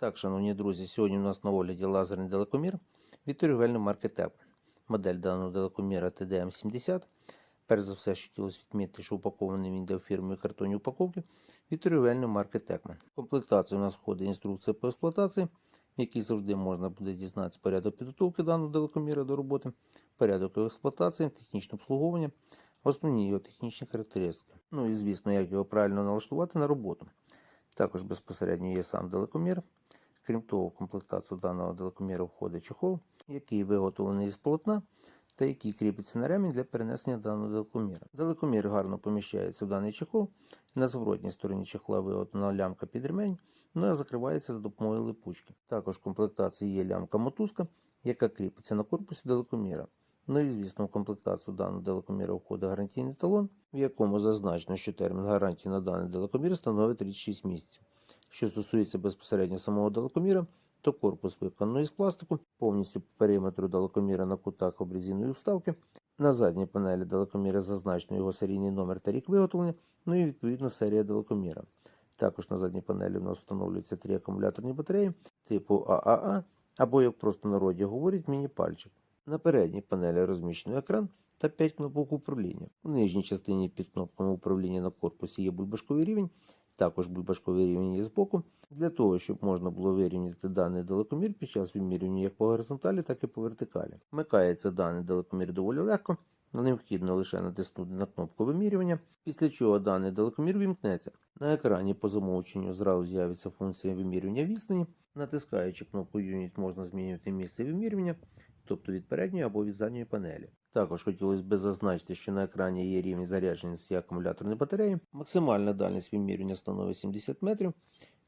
Так, шановні друзі, сьогодні у нас на огляді лазерний далекомір від торгівельної марки ТЕП. Модель даного далекоміра TDM70. Перш за все, що хотілося відмітити, що упакований він йде в фірмі картонні упаковки від торгівельної марки комплектацію у нас входить інструкція по експлуатації, в якій завжди можна буде дізнатися порядок підготовки даного далекоміра до роботи, порядок експлуатації, технічне обслуговування, основні його технічні характеристики. Ну і звісно, як його правильно налаштувати на роботу. Також безпосередньо є сам далекомір. Крім того, в комплектацію даного далекоміру входить чохол, який виготовлений із полотна та який кріпиться на ремінь для перенесення даного далекоміра. Далекомір гарно поміщається в даний чохол. На зворотній стороні чохла виготовлена лямка під ремень, ну а закривається за допомогою липучки. Також в комплектації є лямка мотузка, яка кріпиться на корпусі далекоміра. Ну і звісно, в комплектацію даного далекоміра входить гарантійний талон, в якому зазначено, що термін гарантії на даний далекомір становить 36 місяців. Що стосується безпосередньо самого далекоміра, то корпус виконаний з пластику, повністю по периметру далекоміра на кутах обрізіної вставки. На задній панелі далекоміра зазначено його серійний номер та рік виготовлення, ну і відповідно серія далекоміра. Також на задній панелі в нас встановлюються три акумуляторні батареї типу ААА, або, як просто народі говорять, міні-пальчик. На передній панелі розміщено екран та 5 кнопок управління. У нижній частині під кнопками управління на корпусі є бульбашковий рівень, також бульбашковий рівень є збоку, для того, щоб можна було вирівняти даний далекомір під час вимірювання як по горизонталі, так і по вертикалі. Вмикається даний далекомір доволі легко, необхідно лише натиснути на кнопку вимірювання, після чого даний далекомір вімкнеться. На екрані по замовченню зразу з'явиться функція вимірювання відстані. Натискаючи кнопку Unit можна змінювати місце вимірювання, тобто від передньої або від задньої панелі. Також хотілося б зазначити, що на екрані є рівень зарядженості акумуляторної батареї. Максимальна дальність вимірювання становить 70 метрів.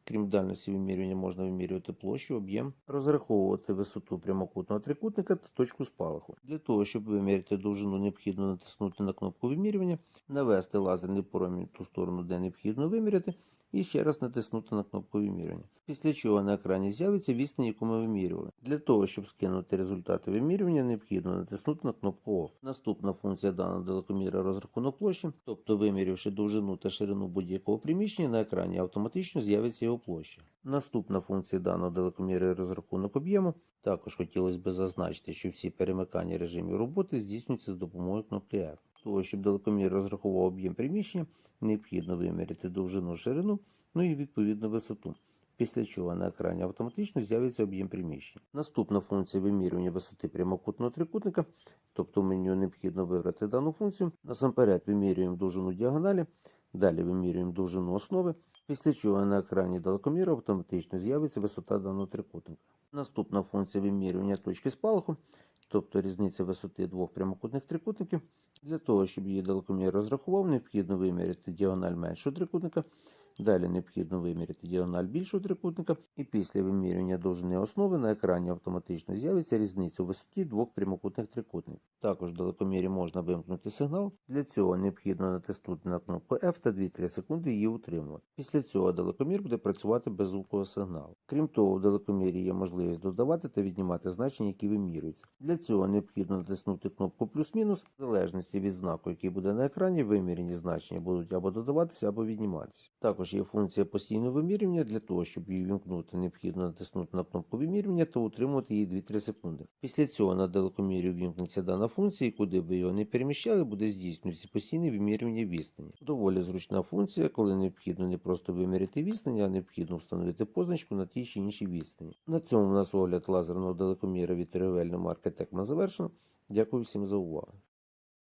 Крім дальності вимірювання, можна вимірювати площу, об'єм, розраховувати висоту прямокутного трикутника та точку спалаху. Для того, щоб виміряти довжину, необхідно натиснути на кнопку вимірювання, навести лазерний промінь ту сторону, де необхідно виміряти, і ще раз натиснути на кнопку вимірювання. Після чого на екрані з'явиться відстань, яку ми вимірювали. Для того, щоб скинути результати вимірювання, необхідно натиснути на кнопку OFF. Наступна функція даного далекоміра розрахунок площі, тобто вимірявши довжину та ширину будь-якого приміщення, на екрані автоматично з'явиться його площа. Наступна функція даного далекоміра розрахунок об'єму. Також хотілося б зазначити, що всі перемикання режимів роботи здійснюються з допомогою кнопки F. Того, щоб далекомір розрахував об'єм приміщення, необхідно виміряти довжину ширину, ну і відповідно висоту. Після чого на екрані автоматично з'явиться об'єм приміщення. Наступна функція вимірювання висоти прямокутного трикутника, тобто меню необхідно вибрати дану функцію. Насамперед вимірюємо довжину діагоналі, далі вимірюємо довжину основи, після чого на екрані далекоміру автоматично з'явиться висота даного трикутника. Наступна функція вимірювання точки спалаху, тобто різниця висоти двох прямокутних трикутників. Для того, щоб її далекомір розрахував, необхідно виміряти діагональ меншого трикутника. Далі необхідно виміряти діагональ більшого трикутника, і після вимірювання довжини основи на екрані автоматично з'явиться різниця у висоті двох прямокутних трикутників. Також в далекомірі можна вимкнути сигнал. Для цього необхідно натиснути на кнопку F та 2-3 секунди її утримувати. Після цього далекомір буде працювати без звукового сигналу. Крім того, в далекомірі є можливість додавати та віднімати значення, які вимірюються. Для цього необхідно натиснути кнопку плюс-мінус, в залежності від знаку, який буде на екрані, вимірені значення будуть або додаватися, або відніматися. Також є функція постійного вимірювання. Для того, щоб її вімкнути, необхідно натиснути на кнопку вимірювання та утримувати її 2-3 секунди. Після цього на далекомірі вімкнеться дана функція, і куди би його не переміщали, буде здійснюватися постійне вимірювання відстані. Доволі зручна функція, коли необхідно не просто виміряти відстань, а необхідно встановити позначку на тій чи іншій відстані. На цьому у нас огляд лазерного далекоміра від торговельної марки Текма завершено. Дякую всім за увагу.